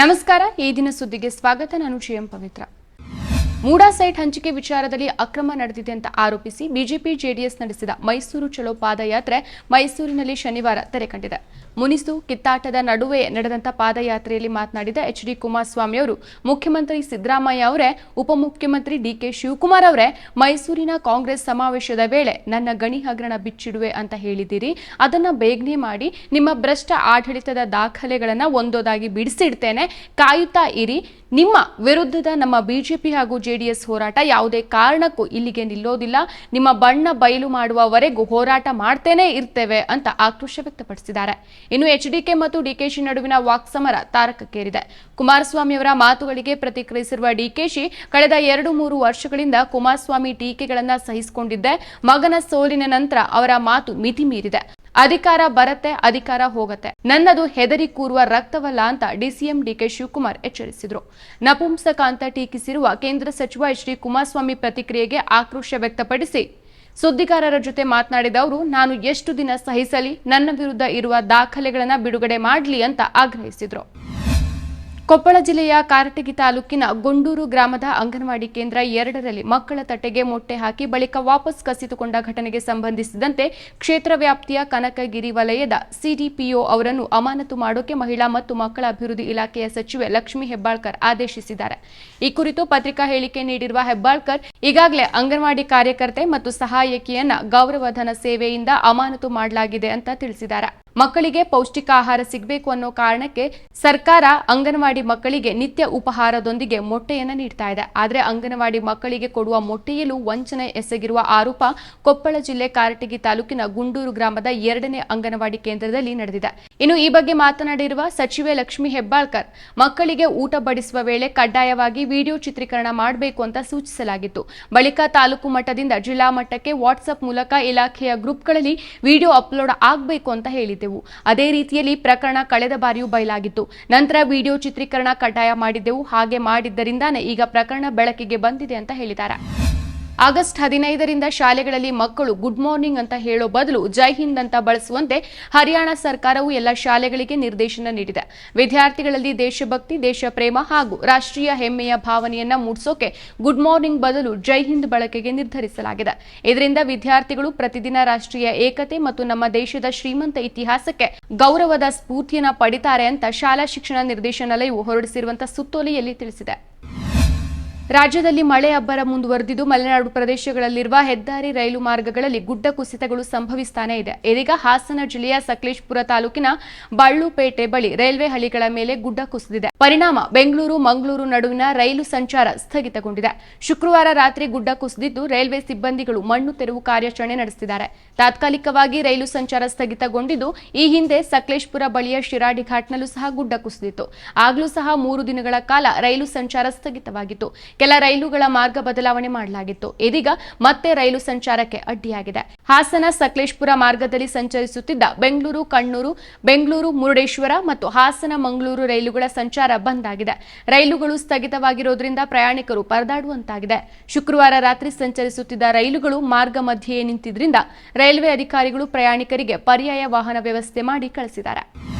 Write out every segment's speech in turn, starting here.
ನಮಸ್ಕಾರ, ಈ ದಿನ ಸುದ್ದಿಗೆ ಸ್ವಾಗತ. ನಾನು ಜಿಎಂ ಪವಿತ್ರ. ಮೂಡಾ ಸೈಟ್ ಹಂಚಿಕೆ ವಿಚಾರದಲ್ಲಿ ಅಕ್ರಮ ನಡೆದಿದೆ ಅಂತ ಆರೋಪಿಸಿ ಬಿಜೆಪಿ ಜೆಡಿಎಸ್ ನಡೆಸಿದ ಮೈಸೂರು ಚಲೋ ಪಾದಯಾತ್ರೆ ಮೈಸೂರಿನಲ್ಲಿ ಶನಿವಾರ ತೆರೆ ಕಂಡಿದೆ. ಮುನಿಸು ಕಿತ್ತಾಟದ ನಡುವೆ ನಡೆದಂತಹ ಪಾದಯಾತ್ರೆಯಲ್ಲಿ ಮಾತನಾಡಿದ ಎಚ್ ಡಿ ಕುಮಾರಸ್ವಾಮಿ ಅವರು, ಮುಖ್ಯಮಂತ್ರಿ ಸಿದ್ದರಾಮಯ್ಯ ಅವರೇ, ಉಪಮುಖ್ಯಮಂತ್ರಿ ಡಿಕೆ ಶಿವಕುಮಾರ್ ಅವರೇ, ಮೈಸೂರಿನ ಕಾಂಗ್ರೆಸ್ ಸಮಾವೇಶದ ವೇಳೆ ನನ್ನ ಗಣಿ ಹಗರಣ ಬಿಚ್ಚಿಡುವೆ ಅಂತ ಹೇಳಿದ್ದೀರಿ, ಅದನ್ನ ಬೇಗನೆ ಮಾಡಿ ನಿಮ್ಮ ಭ್ರಷ್ಟ ಆಡಳಿತದ ದಾಖಲೆಗಳನ್ನ ಒಂದೊಂದಾಗಿ ಬಿಡಿಸಿಡ್ತೇನೆ ಕಾಯುತ್ತಾ ಇರಿ. ನಿಮ್ಮ ವಿರುದ್ಧದ ನಮ್ಮ ಬಿಜೆಪಿ ಹಾಗೂ ಜೆಡಿಎಸ್ ಹೋರಾಟ ಯಾವುದೇ ಕಾರಣಕ್ಕೂ ಇಲ್ಲಿಗೆ ನಿಲ್ಲೋದಿಲ್ಲ, ನಿಮ್ಮ ಬಣ್ಣ ಬಯಲು ಮಾಡುವವರೆಗೂ ಹೋರಾಟ ಮಾಡ್ತೇನೆ ಇರ್ತೇವೆ ಅಂತ ಆಕ್ರೋಶ ವ್ಯಕ್ತಪಡಿಸಿದ್ದಾರೆ. ಇನ್ನು ಎಚ್ಡಿಕೆ ಮತ್ತು ಡಿಕೆಶಿ ನಡುವಿನ ವಾಕ್ಸಮರ ತಾರಕಕ್ಕೇರಿದೆ. ಕುಮಾರಸ್ವಾಮಿಯವರ ಮಾತುಗಳಿಗೆ ಪ್ರತಿಕ್ರಿಯಿಸಿರುವ ಡಿಕೆಶಿ, ಕಳೆದ ಎರಡು ಮೂರು ವರ್ಷಗಳಿಂದ ಕುಮಾರಸ್ವಾಮಿ ಟೀಕೆಗಳನ್ನು ಸಹಿಸಿಕೊಂಡಿದ್ದೆ. ಮಗನ ಸೋಲಿನ ನಂತರ ಅವರ ಮಾತು ಮಿತಿ ಮೀರಿದೆ. ಅಧಿಕಾರ ಬರತ್ತೆ, ಅಧಿಕಾರ ಹೋಗತ್ತೆ. ನನ್ನದು ಹೆದರಿ ಕೂರುವ ರಕ್ತವಲ್ಲ ಅಂತ ಡಿಸಿಎಂ ಡಿಕೆ ಶಿವಕುಮಾರ್ ಎಚ್ಚರಿಸಿದ್ರು. ನಪುಂಸಕ ಅಂತ ಟೀಕಿಸಿರುವ ಕೇಂದ್ರ ಸಚಿವ ಎಚ್ ಡಿ ಕುಮಾರಸ್ವಾಮಿ ಪ್ರತಿಕ್ರಿಯೆಗೆ ಆಕ್ರೋಶ ವ್ಯಕ್ತಪಡಿಸಿ ಸುದ್ದಿಗಾರರ ಜೊತೆ ಮಾತನಾಡಿದ ಅವರು, ನಾನು ಎಷ್ಟು ದಿನ ಸಹಿಸಲಿ, ನನ್ನ ವಿರುದ್ಧ ಇರುವ ದಾಖಲೆಗಳನ್ನು ಬಿಡುಗಡೆ ಮಾಡಲಿ ಅಂತ ಆಗ್ರಹಿಸಿದ್ರು. ಕೊಪ್ಪಳ ಜಿಲ್ಲೆಯ ಕಾರಟಗಿ ತಾಲೂಕಿನ ಗೊಂಡೂರು ಗ್ರಾಮದ ಅಂಗನವಾಡಿ ಕೇಂದ್ರ ಎರಡರಲ್ಲಿ ಮಕ್ಕಳ ತಟ್ಟೆಗೆ ಮೊಟ್ಟೆ ಹಾಕಿ ಬಳಿಕ ವಾಪಸ್ ಕಸಿತುಕೊಂಡ ಘಟನೆಗೆ ಸಂಬಂಧಿಸಿದಂತೆ ಕ್ಷೇತ್ರ ವ್ಯಾಪ್ತಿಯ ಕನಕಗಿರಿ ವಲಯದ ಸಿಡಿಪಿಒ ಅವರನ್ನು ಅಮಾನತು ಮಾಡೋಕೆ ಮಹಿಳಾ ಮತ್ತು ಮಕ್ಕಳ ಅಭಿವೃದ್ಧಿ ಇಲಾಖೆಯ ಸಚಿವೆ ಲಕ್ಷ್ಮಿ ಹೆಬ್ಬಾಳ್ಕರ್ ಆದೇಶಿಸಿದ್ದಾರೆ. ಈ ಕುರಿತು ಪತ್ರಿಕಾ ಹೇಳಿಕೆ ನೀಡಿರುವ ಹೆಬ್ಬಾಳ್ಕರ್, ಈಗಾಗಲೇ ಅಂಗನವಾಡಿ ಕಾರ್ಯಕರ್ತೆ ಮತ್ತು ಸಹಾಯಕಿಯನ್ನ ಗೌರವಧನ ಸೇವೆಯಿಂದ ಅಮಾನತು ಮಾಡಲಾಗಿದೆ ಅಂತ ತಿಳಿಸಿದ್ದಾರೆ. ಮಕ್ಕಳಿಗೆ ಪೌಷ್ಟಿಕ ಆಹಾರ ಸಿಗಬೇಕು ಅನ್ನೋ ಕಾರಣಕ್ಕೆ ಸರ್ಕಾರ ಅಂಗನವಾಡಿ ಮಕ್ಕಳಿಗೆ ನಿತ್ಯ ಉಪಹಾರದೊಂದಿಗೆ ಮೊಟ್ಟೆಯನ್ನು ನೀಡ್ತಾ ಇದೆ. ಆದರೆ ಅಂಗನವಾಡಿ ಮಕ್ಕಳಿಗೆ ಕೊಡುವ ಮೊಟ್ಟೆಯಲ್ಲೂ ವಂಚನೆ ಎಸಗಿರುವ ಆರೋಪ ಕೊಪ್ಪಳ ಜಿಲ್ಲೆ ಕಾರಟಗಿ ತಾಲೂಕಿನ ಗುಂಡೂರು ಗ್ರಾಮದ ಎರಡನೇ ಅಂಗನವಾಡಿ ಕೇಂದ್ರದಲ್ಲಿ ನಡೆದಿದೆ. ಇನ್ನು ಈ ಬಗ್ಗೆ ಮಾತನಾಡಿರುವ ಸಚಿವೆ ಲಕ್ಷ್ಮಿ ಹೆಬ್ಬಾಳ್ಕರ್, ಮಕ್ಕಳಿಗೆ ಊಟ ಬಡಿಸುವ ವೇಳೆ ಕಡ್ಡಾಯವಾಗಿ ವಿಡಿಯೋ ಚಿತ್ರೀಕರಣ ಮಾಡಬೇಕು ಅಂತ ಸೂಚಿಸಲಾಗಿತ್ತು. ಬಳಿಕ ತಾಲೂಕು ಮಟ್ಟದಿಂದ ಜಿಲ್ಲಾ ಮಟ್ಟಕ್ಕೆ ವಾಟ್ಸ್ಆಪ್ ಮೂಲಕ ಇಲಾಖೆಯ ಗ್ರೂಪ್ಗಳಲ್ಲಿ ವಿಡಿಯೋ ಅಪ್ಲೋಡ್ ಆಗಬೇಕು ಅಂತ ಹೇಳಿದ್ದೆವು ಅದೇ ರೀತಿಯಲ್ಲಿ ಪ್ರಕರಣ ಕಳೆದ ಬಾರಿಯೂ ಬಯಲಾಗಿತ್ತು. ನಂತರ ವಿಡಿಯೋ ಚಿತ್ರೀಕರಣ ಕಡ್ಡಾಯ ಮಾಡಿದ್ದೆವು. ಹಾಗೆ ಮಾಡಿದ್ದರಿಂದಾನೇ ಈಗ ಪ್ರಕರಣ ಬೆಳಕಿಗೆ ಬಂದಿದೆ ಅಂತ ಹೇಳಿದ್ದಾರೆ. ಆಗಸ್ಟ್ ಹದಿನೈದರಿಂದ ಶಾಲೆಗಳಲ್ಲಿ ಮಕ್ಕಳು ಗುಡ್ ಮಾರ್ನಿಂಗ್ ಅಂತ ಹೇಳೋ ಬದಲು ಜೈ ಹಿಂದ್ ಅಂತ ಬಳಸುವಂತೆ ಹರಿಯಾಣ ಸರ್ಕಾರವು ಎಲ್ಲ ಶಾಲೆಗಳಿಗೆ ನಿರ್ದೇಶನ ನೀಡಿದೆ. ವಿದ್ಯಾರ್ಥಿಗಳಲ್ಲಿ ದೇಶಭಕ್ತಿ ದೇಶ ಪ್ರೇಮ ಹಾಗೂ ರಾಷ್ಟ್ರೀಯ ಹೆಮ್ಮೆಯ ಭಾವನೆಯನ್ನ ಮೂಡಿಸೋಕೆ ಗುಡ್ ಮಾರ್ನಿಂಗ್ ಬದಲು ಜೈ ಹಿಂದ್ ಬಳಕೆಗೆ ನಿರ್ಧರಿಸಲಾಗಿದೆ. ಇದರಿಂದ ವಿದ್ಯಾರ್ಥಿಗಳು ಪ್ರತಿದಿನ ರಾಷ್ಟ್ರೀಯ ಏಕತೆ ಮತ್ತು ನಮ್ಮ ದೇಶದ ಶ್ರೀಮಂತ ಇತಿಹಾಸಕ್ಕೆ ಗೌರವದ ಸ್ಫೂರ್ತಿಯನ್ನ ಪಡಿತಾರೆ ಅಂತ ಶಾಲಾ ಶಿಕ್ಷಣ ನಿರ್ದೇಶನಾಲಯವು ಹೊರಡಿಸಿರುವಂತಹ ಸುತ್ತೋಲೆಯಲ್ಲಿ ತಿಳಿಸಿದೆ. ರಾಜ್ಯದಲ್ಲಿ ಮಳೆ ಅಬ್ಬರ ಮುಂದುವರೆದಿದ್ದು, ಮಲೆನಾಡು ಪ್ರದೇಶಗಳಲ್ಲಿರುವ ಹೆದ್ದಾರಿ ರೈಲು ಮಾರ್ಗಗಳಲ್ಲಿ ಗುಡ್ಡ ಕುಸಿತಗಳು ಸಂಭವಿಸ್ತಾನೆ ಇದೆ. ಇದೀಗ ಹಾಸನ ಜಿಲ್ಲೆಯ ಸಕಲೇಶ್ಪುರ ತಾಲೂಕಿನ ಬಳ್ಳುಪೇಟೆ ಬಳಿ ರೈಲ್ವೆ ಹಳಿಗಳ ಮೇಲೆ ಗುಡ್ಡ ಕುಸಿದಿದೆ. ಪರಿಣಾಮ ಬೆಂಗಳೂರು, ಮಂಗಳೂರು ನಡುವಿನ ರೈಲು ಸಂಚಾರ ಸ್ಥಗಿತಗೊಂಡಿದೆ. ಶುಕ್ರವಾರ ರಾತ್ರಿ ಗುಡ್ಡ ಕುಸಿದಿದ್ದು, ರೈಲ್ವೆ ಸಿಬ್ಬಂದಿಗಳು ಮಣ್ಣು ತೆರವು ಕಾರ್ಯಾಚರಣೆ ನಡೆಸಿದ್ದಾರೆ ತಾತ್ಕಾಲಿಕವಾಗಿ ರೈಲು ಸಂಚಾರ ಸ್ಥಗಿತಗೊಂಡಿದ್ದು, ಈ ಹಿಂದೆ ಸಕಲೇಶ್ಪುರ ಬಳಿಯ ಶಿರಾಡಿ ಘಾಟ್ನಲ್ಲೂ ಸಹ ಗುಡ್ಡ ಕುಸಿದಿತ್ತು. ಆಗಲೂ ಸಹ ಮೂರು ದಿನಗಳ ಕಾಲ ರೈಲು ಸಂಚಾರ ಸ್ಥಗಿತವಾಗಿತ್ತು. ಕೆಲ ರೈಲುಗಳ ಮಾರ್ಗ ಬದಲಾವಣೆ ಮಾಡಲಾಗಿತ್ತು. ಇದೀಗ ಮತ್ತೆ ರೈಲು ಸಂಚಾರಕ್ಕೆ ಅಡ್ಡಿಯಾಗಿದೆ. ಹಾಸನ ಸಕಲೇಶ್ಪುರ ಮಾರ್ಗದಲ್ಲಿ ಸಂಚರಿಸುತ್ತಿದ್ದ ಬೆಂಗಳೂರು, ಕಣ್ಣೂರು, ಬೆಂಗಳೂರು, ಮುರುಡೇಶ್ವರ ಮತ್ತು ಹಾಸನ, ಮಂಗಳೂರು ರೈಲುಗಳ ಸಂಚಾರ ಬಂದ್ ಆಗಿದೆ. ರೈಲುಗಳು ಸ್ಥಗಿತವಾಗಿರೋದ್ರಿಂದ ಪ್ರಯಾಣಿಕರು ಪರದಾಡುವಂತಾಗಿದೆ. ಶುಕ್ರವಾರ ರಾತ್ರಿ ಸಂಚರಿಸುತ್ತಿದ್ದ ರೈಲುಗಳು ಮಾರ್ಗ ಮಧ್ಯೆಯೇ ನಿಂತಿದ್ರಿಂದ ರೈಲ್ವೆ ಅಧಿಕಾರಿಗಳು ಪ್ರಯಾಣಿಕರಿಗೆ ಪರ್ಯಾಯ ವಾಹನ ವ್ಯವಸ್ಥೆ ಮಾಡಿ ಕಳಿಸಿದ್ದಾರೆ.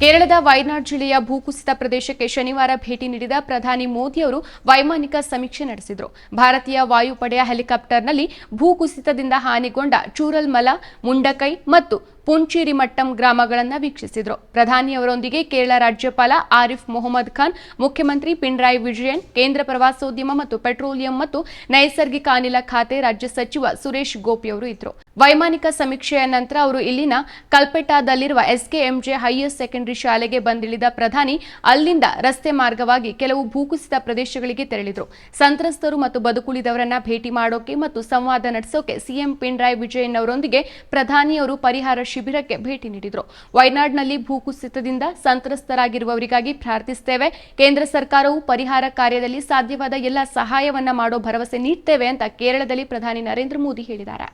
ಕೇರಳದ ವಯನಾಡ್ ಜಿಲ್ಲೆಯ ಭೂಕುಸಿತ ಪ್ರದೇಶಕ್ಕೆ ಶನಿವಾರ ಭೇಟಿ ನೀಡಿದ ಪ್ರಧಾನಿ ಮೋದಿ ಅವರು ವೈಮಾನಿಕ ಸಮೀಕ್ಷೆ ನಡೆಸಿದರು. ಭಾರತೀಯ ವಾಯುಪಡೆಯ ಹೆಲಿಕಾಪ್ಟರ್ನಲ್ಲಿ ಭೂಕುಸಿತದಿಂದ ಹಾನಿಗೊಂಡ ಚೂರಲ್ಮಲ, ಮುಂಡಕೈ ಮತ್ತು ಪುಂಚೇರಿಮಟ್ಟಂ ಗ್ರಾಮಗಳನ್ನು ವೀಕ್ಷಿಸಿದರು. ಪ್ರಧಾನಿಯವರೊಂದಿಗೆ ಕೇರಳ ರಾಜ್ಯಪಾಲ ಆರಿಫ್ ಮೊಹಮ್ಮದ್ ಖಾನ್, ಮುಖ್ಯಮಂತ್ರಿ ಪಿಣರಾಯಿ ವಿಜಯನ್, ಕೇಂದ್ರ ಪ್ರವಾಸೋದ್ಯಮ ಮತ್ತು ಪೆಟ್ರೋಲಿಯಂ ಮತ್ತು ನೈಸರ್ಗಿಕ ಅನಿಲ ಖಾತೆ ರಾಜ್ಯ ಸಚಿವ ಸುರೇಶ್ ಗೋಪಿ ಅವರು ಇದ್ರು. ವೈಮಾನಿಕ ಸಮೀಕ್ಷೆಯ ನಂತರ ಅವರು ಇಲ್ಲಿನ ಕಲ್ಪೆಟಾದಲ್ಲಿರುವ ಎಸ್ಕೆಎಂಜೆ ಹೈಯರ್ ಸೆಕೆಂಡರಿ ಶಾಲೆಗೆ ಬಂದಿಳಿದ ಪ್ರಧಾನಿ ಅಲ್ಲಿಂದ ರಸ್ತೆ ಮಾರ್ಗವಾಗಿ ಕೆಲವು ಭೂಕುಸಿತ ಪ್ರದೇಶಗಳಿಗೆ ತೆರಳಿದರು. ಸಂತ್ರಸ್ತರು ಮತ್ತು ಬದುಕುಳಿದವರನ್ನ ಭೇಟಿ ಮಾಡೋಕೆ ಮತ್ತು ಸಂವಾದ ನಡೆಸೋಕೆ ಸಿಎಂ ಪಿಣರಾಯಿ ವಿಜಯನ್ ಅವರೊಂದಿಗೆ ಪ್ರಧಾನಿಯವರು ಪರಿಹಾರ ಶಿಬಿರಕ್ಕೆ ಭೇಟಿ ನೀಡಿದರು. ವಯನಾಡ್ನಲ್ಲಿ ಭೂಕುಸಿತದಿಂದ ಸಂತ್ರಸ್ತರಾಗಿರುವವರಿಗಾಗಿ ಪ್ರಾರ್ಥಿಸುತ್ತೇವೆ. ಕೇಂದ್ರ ಸರ್ಕಾರವು ಪರಿಹಾರ ಕಾರ್ಯದಲ್ಲಿ ಸಾಧ್ಯವಾದ ಎಲ್ಲ ಸಹಾಯವನ್ನ ಮಾಡೋ ಭರವಸೆ ನೀಡುತ್ತೇವೆ ಅಂತ ಕೇರಳದಲ್ಲಿ ಪ್ರಧಾನಿ ನರೇಂದ್ರ ಮೋದಿ ಹೇಳಿದ್ದಾರೆ.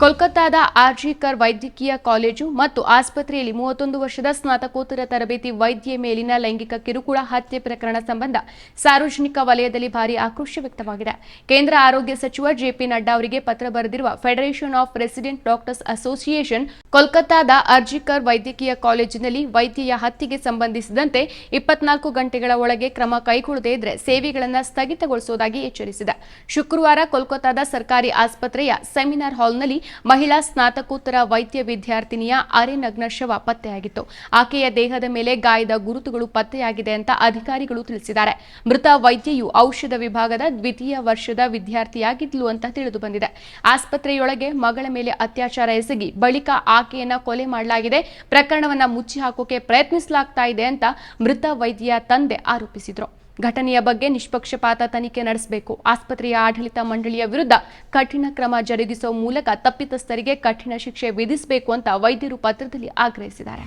ಕೋಲ್ಕತ್ತಾದ ಆರ್ಜಿಕರ್ ವೈದ್ಯಕೀಯ ಕಾಲೇಜು ಮತ್ತು ಆಸ್ಪತ್ರೆಯಲ್ಲಿ ಮೂವತ್ತೊಂದು ವರ್ಷದ ಸ್ನಾತಕೋತ್ತರ ತರಬೇತಿ ವೈದ್ಯ ಮೇಲಿನ ಲೈಂಗಿಕ ಕಿರುಕುಳ ಹತ್ಯೆ ಪ್ರಕರಣ ಸಂಬಂಧ ಸಾರ್ವಜನಿಕ ವಲಯದಲ್ಲಿ ಭಾರಿ ಆಕ್ರೋಶ ವ್ಯಕ್ತವಾಗಿದೆ. ಕೇಂದ್ರ ಆರೋಗ್ಯ ಸಚಿವ ಜೆಪಿ ನಡ್ಡಾ ಅವರಿಗೆ ಪತ್ರ ಬರೆದಿರುವ federation of resident doctors association ಕೋಲ್ಕತ್ತಾದ RG Kar ವೈದ್ಯಕೀಯ ಕಾಲೇಜಿನಲ್ಲಿ ವೈದ್ಯೆಯ ಹತ್ಯೆಗೆ ಸಂಬಂಧಿಸಿದಂತೆ ಇಪ್ಪತ್ನಾಲ್ಕು ಗಂಟೆಗಳ ಒಳಗೆ ಕ್ರಮ ಕೈಗೊಳ್ಳದೇ ಇದ್ರೆ ಸೇವೆಗಳನ್ನು ಸ್ಥಗಿತಗೊಳಿಸುವುದಾಗಿ ಎಚ್ಚರಿಸಿದೆ. ಶುಕ್ರವಾರ ಕೋಲ್ಕತ್ತಾದ ಸರ್ಕಾರಿ ಆಸ್ಪತ್ರೆಯ ಸೆಮಿನಾರ್ ಹಾಲ್ನಲ್ಲಿ ಮಹಿಳಾ ಸ್ನಾತಕೋತ್ತರ ವೈದ್ಯ ವಿದ್ಯಾರ್ಥಿನಿಯ ಅರೆ ನಗ್ನ ಶವ ಪತ್ತೆಯಾಗಿತ್ತು. ಆಕೆಯ ದೇಹದ ಮೇಲೆ ಗಾಯದ ಗುರುತುಗಳು ಪತ್ತೆಯಾಗಿದೆ ಅಂತ ಅಧಿಕಾರಿಗಳು ತಿಳಿಸಿದ್ದಾರೆ. ಮೃತ ವೈದ್ಯೆಯು ಔಷಧ ವಿಭಾಗದ ದ್ವಿತೀಯ ವರ್ಷದ ವಿದ್ಯಾರ್ಥಿಯಾಗಿದ್ಲು ಅಂತ ತಿಳಿದು ಬಂದಿದೆ. ಆಸ್ಪತ್ರೆಯೊಳಗೆ ಮಗಳ ಮೇಲೆ ಅತ್ಯಾಚಾರ ಎಸಗಿ ಬಳಿಕ ಆಕೆಯನ್ನ ಕೊಲೆ ಮಾಡಲಾಗಿದೆ. ಪ್ರಕರಣವನ್ನ ಮುಚ್ಚಿ ಹಾಕೋಕೆ ಪ್ರಯತ್ನಿಸಲಾಗ್ತಾ ಇದೆ ಅಂತ ಮೃತ ವೈದ್ಯೆಯ ತಂದೆ ಆರೋಪಿಸಿದ್ರು. ಘಟನೆಯ ಬಗ್ಗೆ ನಿಷ್ಪಕ್ಷಪಾತ ತನಿಖೆ ನಡೆಸಬೇಕು. ಆಸ್ಪತ್ರೆಯ ಆಡಳಿತ ಮಂಡಳಿಯ ವಿರುದ್ಧ ಕಠಿಣ ಕ್ರಮ ಜರುಗಿಸುವ ಮೂಲಕ ತಪ್ಪಿತಸ್ಥರಿಗೆ ಕಠಿಣ ಶಿಕ್ಷೆ ವಿಧಿಸಬೇಕು ಅಂತ ವೈದ್ಯರು ಪತ್ರದಲ್ಲಿ ಆಗ್ರಹಿಸಿದ್ದಾರೆ.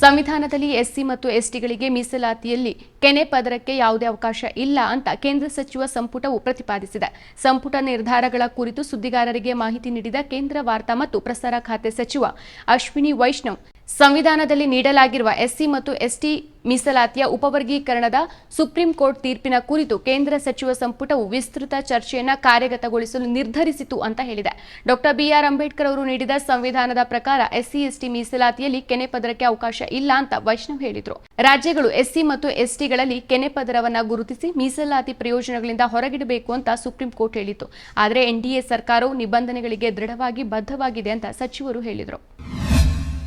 ಸಂವಿಧಾನದಲ್ಲಿ ಎಸ್ಸಿ ಮತ್ತು ಎಸ್ಟಿಗಳಿಗೆ ಮೀಸಲಾತಿಯಲ್ಲಿ ಕೆನೆ ಪದರಕ್ಕೆ ಯಾವುದೇ ಅವಕಾಶ ಇಲ್ಲ ಅಂತ ಕೇಂದ್ರ ಸಚಿವ ಸಂಪುಟವು ಪ್ರತಿಪಾದಿಸಿದೆ. ಸಂಪುಟ ನಿರ್ಧಾರಗಳ ಕುರಿತು ಸುದ್ದಿಗಾರರಿಗೆ ಮಾಹಿತಿ ನೀಡಿದ ಕೇಂದ್ರ ವಾರ್ತಾ ಮತ್ತು ಪ್ರಸಾರ ಖಾತೆ ಸಚಿವ ಅಶ್ವಿನಿ ವೈಷ್ಣವ್, ಸಂವಿಧಾನದಲ್ಲಿ ನೀಡಲಾಗಿರುವ ಎಸ್ಸಿ ಮತ್ತು ಎಸ್ಟಿ ಮೀಸಲಾತಿಯ ಉಪವರ್ಗೀಕರಣದ ಸುಪ್ರೀಂ ಕೋರ್ಟ್ ತೀರ್ಪಿನ ಕುರಿತು ಕೇಂದ್ರ ಸಚಿವ ಸಂಪುಟವು ವಿಸ್ತೃತ ಚರ್ಚೆಯನ್ನು ಕಾರ್ಯಗತಗೊಳಿಸಲು ನಿರ್ಧರಿಸಿತು ಅಂತ ಹೇಳಿದೆ. ಡಾಕ್ಟರ್ ಬಿಆರ್ ಅಂಬೇಡ್ಕರ್ ಅವರು ನೀಡಿದ ಸಂವಿಧಾನದ ಪ್ರಕಾರ ಎಸ್ಸಿ, ಎಸ್ಟಿ ಮೀಸಲಾತಿಯಲ್ಲಿ ಕೆನೆ ಪದರಕ್ಕೆ ಅವಕಾಶ ಇಲ್ಲ ಅಂತ ವೈಷ್ಣವ್ ಹೇಳಿದರು. ರಾಜ್ಯಗಳು ಎಸ್ಸಿ ಮತ್ತು ಎಸ್ಟಿಗಳಲ್ಲಿ ಕೆನೆ ಪದರವನ್ನು ಗುರುತಿಸಿ ಮೀಸಲಾತಿ ಪ್ರಯೋಜನಗಳಿಂದ ಹೊರಗಿಡಬೇಕು ಅಂತ ಸುಪ್ರೀಂ ಕೋರ್ಟ್ ಹೇಳಿತ್ತು. ಆದರೆ ಎನ್ಡಿಎ ಸರ್ಕಾರವು ನಿಬಂಧನೆಗಳಿಗೆ ದೃಢವಾಗಿ ಬದ್ಧವಾಗಿದೆ ಅಂತ ಸಚಿವರು ಹೇಳಿದರು.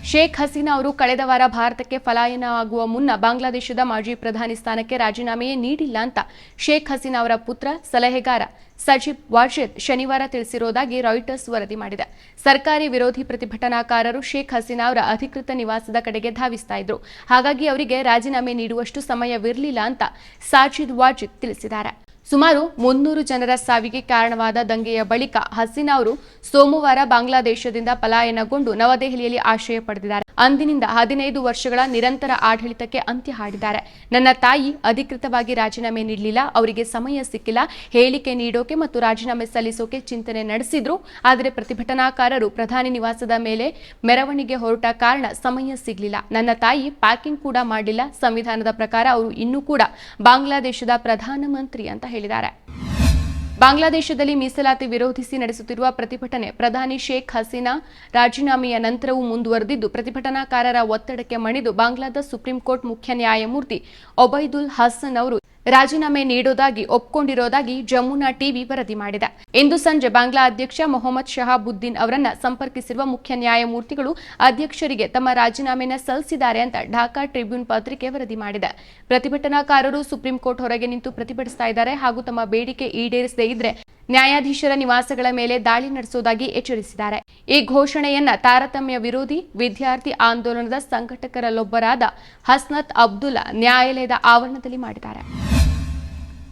ಶೇಖ್ ಹಸೀನಾ ಅವರು ಕಳೆದ ವಾರ ಭಾರತಕ್ಕೆ ಫಲಾಯನ ಆಗುವ ಮುನ್ನ ಬಾಂಗ್ಲಾದೇಶದ ಮಾಜಿ ಪ್ರಧಾನಿ ಸ್ಥಾನಕ್ಕೆ ರಾಜೀನಾಮೆಯೇ ನೀಡಿಲ್ಲ ಅಂತ ಶೇಖ್ ಹಸೀನಾ ಅವರ ಪುತ್ರ, ಸಲಹೆಗಾರ ಸಜೀಬ್ ವಾಜೇದ್ ಶನಿವಾರ ತಿಳಿಸಿರುವುದಾಗಿ ರಾಯ್ಟರ್ಸ್ ವರದಿ ಮಾಡಿದೆ. ಸರ್ಕಾರಿ ವಿರೋಧಿ ಪ್ರತಿಭಟನಾಕಾರರು ಶೇಖ್ ಹಸೀನಾ ಅವರ ಅಧಿಕೃತ ನಿವಾಸದ ಕಡೆಗೆ ಧಾವಿಸ್ತಾ ಇದ್ರು. ಹಾಗಾಗಿ ಅವರಿಗೆ ರಾಜೀನಾಮೆ ನೀಡುವಷ್ಟು ಸಮಯವಿರಲಿಲ್ಲ ಅಂತ ಸಾಜಿದ್ ವಾಜಿದ್ ತಿಳಿಸಿದ್ದಾರೆ. ಸುಮಾರು ಮುನ್ನೂರು ಜನರ ಸಾವಿಗೆ ಕಾರಣವಾದ ದಂಗೆಯ ಬಳಿಕ ಹಸೀನಾ ಅವರು ಸೋಮವಾರ ಬಾಂಗ್ಲಾದೇಶದಿಂದ ಪಲಾಯನಗೊಂಡು ನವದೆಹಲಿಯಲ್ಲಿ ಆಶ್ರಯ ಪಡೆದಿದ್ದಾರೆ. ಅಂದಿನಿಂದ ಹದಿನೈದು ವರ್ಷಗಳ ನಿರಂತರ ಆಡಳಿತಕ್ಕೆ ಅಂತ್ಯ ಹಾಡಿದ್ದಾರೆ. ನನ್ನ ತಾಯಿ ಅಧಿಕೃತವಾಗಿ ರಾಜೀನಾಮೆ ನೀಡಲಿಲ್ಲ, ಅವರಿಗೆ ಸಮಯ ಸಿಕ್ಕಿಲ್ಲ, ಹೇಳಿಕೆ ನೀಡೋಕೆ ಮತ್ತು ರಾಜೀನಾಮೆ ಸಲ್ಲಿಸೋಕೆ ಚಿಂತನೆ ನಡೆಸಿದ್ರು, ಆದರೆ ಪ್ರತಿಭಟನಾಕಾರರು ಪ್ರಧಾನಿ ನಿವಾಸದ ಮೇಲೆ ಮೆರವಣಿಗೆ ಹೊರಟ ಕಾರಣ ಸಮಯ ಸಿಗಲಿಲ್ಲ. ನನ್ನ ತಾಯಿ ಪ್ಯಾಕಿಂಗ್ ಕೂಡ ಮಾಡಲಿಲ್ಲ ಸಂವಿಧಾನದ ಪ್ರಕಾರ ಅವರು ಇನ್ನೂ ಕೂಡ ಬಾಂಗ್ಲಾದೇಶದ ಪ್ರಧಾನಮಂತ್ರಿ ಅಂತ ಹೇಳಿದ್ದಾರೆ ಬಾಂಗ್ಲಾದೇಶದಲ್ಲಿ ಮೀಸಲಾತಿ ವಿರೋಧಿಸಿ ನಡೆಸುತ್ತಿರುವ ಪ್ರತಿಭಟನೆ ಪ್ರಧಾನಿ ಶೇಖ್ ಹಸೀನಾ ರಾಜೀನಾಮೆಯ ನಂತರವೂ ಮುಂದುವರೆದಿದ್ದು, ಪ್ರತಿಭಟನಾಕಾರರ ಒತ್ತಡಕ್ಕೆ ಮಣಿದು ಬಾಂಗ್ಲಾದ ಸುಪ್ರೀಂ ಕೋರ್ಟ್ ಮುಖ್ಯ ನ್ಯಾಯಮೂರ್ತಿ ಒಬೈದುಲ್ ಹಸನ್ ಅವರು ರಾಜೀನಾಮೆ ನೀಡೋದಾಗಿ ಒಪ್ಕೊಂಡಿರೋದಾಗಿ ಜಮುನಾ ಟಿವಿ ವರದಿ ಮಾಡಿದೆ. ಇಂದು ಸಂಜೆ ಬಾಂಗ್ಲಾ ಅಧ್ಯಕ್ಷ ಮೊಹಮ್ಮದ್ ಶಹಾಬುದ್ದೀನ್ ಅವರನ್ನ ಸಂಪರ್ಕಿಸಿರುವ ಮುಖ್ಯ ನ್ಯಾಯಮೂರ್ತಿಗಳು ಅಧ್ಯಕ್ಷರಿಗೆ ತಮ್ಮ ರಾಜೀನಾಮೆನ ಸಲ್ಲಿಸಿದ್ದಾರೆ ಅಂತ ಢಾಕಾ ಟ್ರಿಬ್ಯೂನ್ ಪತ್ರಿಕೆ ವರದಿ ಮಾಡಿದೆ. ಪ್ರತಿಭಟನಾಕಾರರು ಸುಪ್ರೀಂ ಕೋರ್ಟ್ ಹೊರಗೆ ನಿಂತು ಪ್ರತಿಭಟಿಸ್ತಾ ಇದ್ದಾರೆ ಹಾಗೂ ತಮ್ಮ ಬೇಡಿಕೆ ಈಡೇರಿಸದೇ ಇದ್ರೆ ನ್ಯಾಯಾಧೀಶರ ನಿವಾಸಗಳ ಮೇಲೆ ದಾಳಿ ನಡೆಸುವುದಾಗಿ ಎಚ್ಚರಿಸಿದ್ದಾರೆ. ಈ ಘೋಷಣೆಯನ್ನ ತಾರತಮ್ಯ ವಿರೋಧಿ, ವಿದ್ಯಾರ್ಥಿ ಆಂದೋಲನದ ಸಂಘಟಕರಲ್ಲೊಬ್ಬರಾದ ಹಸ್ನತ್ ಅಬ್ದುಲ್ಲಾ ನ್ಯಾಯಾಲಯದ ಆವರಣದಲ್ಲಿ ಮಾಡಿದ್ದಾರೆ.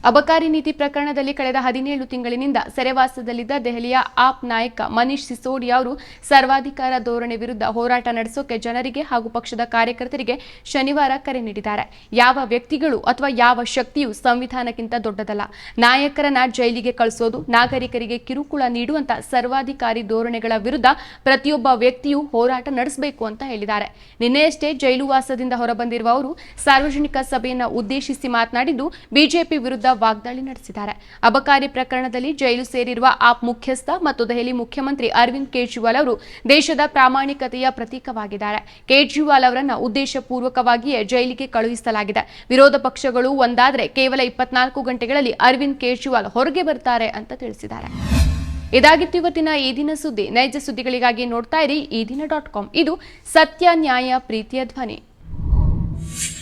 ಅಬಕಾರಿ ನೀತಿ ಪ್ರಕರಣದಲ್ಲಿ ಕಳೆದ ಹದಿನೇಳು ತಿಂಗಳಿನಿಂದ ಸೆರೆವಾಸದಲ್ಲಿದ್ದ ದೆಹಲಿಯ ಆಪ್ ನಾಯಕ ಮನೀಶ್ ಸಿಸೋಡಿಯಾ ಅವರು ಸರ್ವಾಧಿಕಾರ ಧೋರಣೆ ವಿರುದ್ಧ ಹೋರಾಟ ನಡೆಸೋಕೆ ಜನರಿಗೆ ಹಾಗೂ ಪಕ್ಷದ ಕಾರ್ಯಕರ್ತರಿಗೆ ಶನಿವಾರ ಕರೆ ನೀಡಿದ್ದಾರೆ. ಯಾವ ವ್ಯಕ್ತಿಗಳು ಅಥವಾ ಯಾವ ಶಕ್ತಿಯು ಸಂವಿಧಾನಕ್ಕಿಂತ ದೊಡ್ಡದಲ್ಲ? ನಾಯಕರನ್ನ ಜೈಲಿಗೆ ಕಳಿಸೋದು, ನಾಗರಿಕರಿಗೆ ಕಿರುಕುಳ ನೀಡುವಂತ ಸರ್ವಾಧಿಕಾರಿ ಧೋರಣೆಗಳ ವಿರುದ್ಧ ಪ್ರತಿಯೊಬ್ಬ ವ್ಯಕ್ತಿಯು ಹೋರಾಟ ನಡೆಸಬೇಕು ಅಂತ ಹೇಳಿದ್ದಾರೆ. ನಿನ್ನೆಯಷ್ಟೇ ಜೈಲುವಾಸದಿಂದ ಹೊರಬಂದಿರುವ ಅವರು ಸಾರ್ವಜನಿಕ ಸಭೆಯನ್ನ ಉದ್ದೇಶಿಸಿ ಮಾತನಾಡಿದ್ದು, ಬಿಜೆಪಿ ವಿರುದ್ಧ ವಾಗ್ದಾಳಿ ನಡೆಸಿದ್ದಾರೆ. ಅಬಕಾರಿ ಪ್ರಕರಣದಲ್ಲಿ ಜೈಲು ಸೇರಿರುವ ಆಪ್ ಮುಖ್ಯಸ್ಥ ಮತ್ತು ದೆಹಲಿ ಮುಖ್ಯಮಂತ್ರಿ ಅರವಿಂದ್ ಕೇಜ್ರಿವಾಲ್ ಅವರು ದೇಶದ ಪ್ರಾಮಾಣಿಕತೆಯ ಪ್ರತೀಕವಾಗಿದ್ದಾರೆ. ಕೇಜ್ರಿವಾಲ್ ಅವರನ್ನು ಉದ್ದೇಶಪೂರ್ವಕವಾಗಿಯೇ ಜೈಲಿಗೆ ಕಳುಹಿಸಲಾಗಿದೆ. ವಿರೋಧ ಪಕ್ಷಗಳು ಒಂದಾದರೆ ಕೇವಲ ಇಪ್ಪತ್ನಾಲ್ಕು ಗಂಟೆಗಳಲ್ಲಿ ಅರವಿಂದ್ ಕೇಜ್ರಿವಾಲ್ ಹೊರಗೆ ಬರ್ತಾರೆ ಅಂತ ತಿಳಿಸಿದ್ದಾರೆ. ಇದಾಗಿತ್ತು ಇವತ್ತಿನ ಈ ದಿನ ಸುದ್ದಿ. ನೈಜ ಸುದ್ದಿಗಳಿಗಾಗಿ ನೋಡ್ತಾ ಇರಿ ಈ ದಿನ ಡಾಟ್ ಕಾಮ್. ಇದು ಸತ್ಯ ನ್ಯಾಯ ಪ್ರೀತಿಯ ಧ್ವನಿ.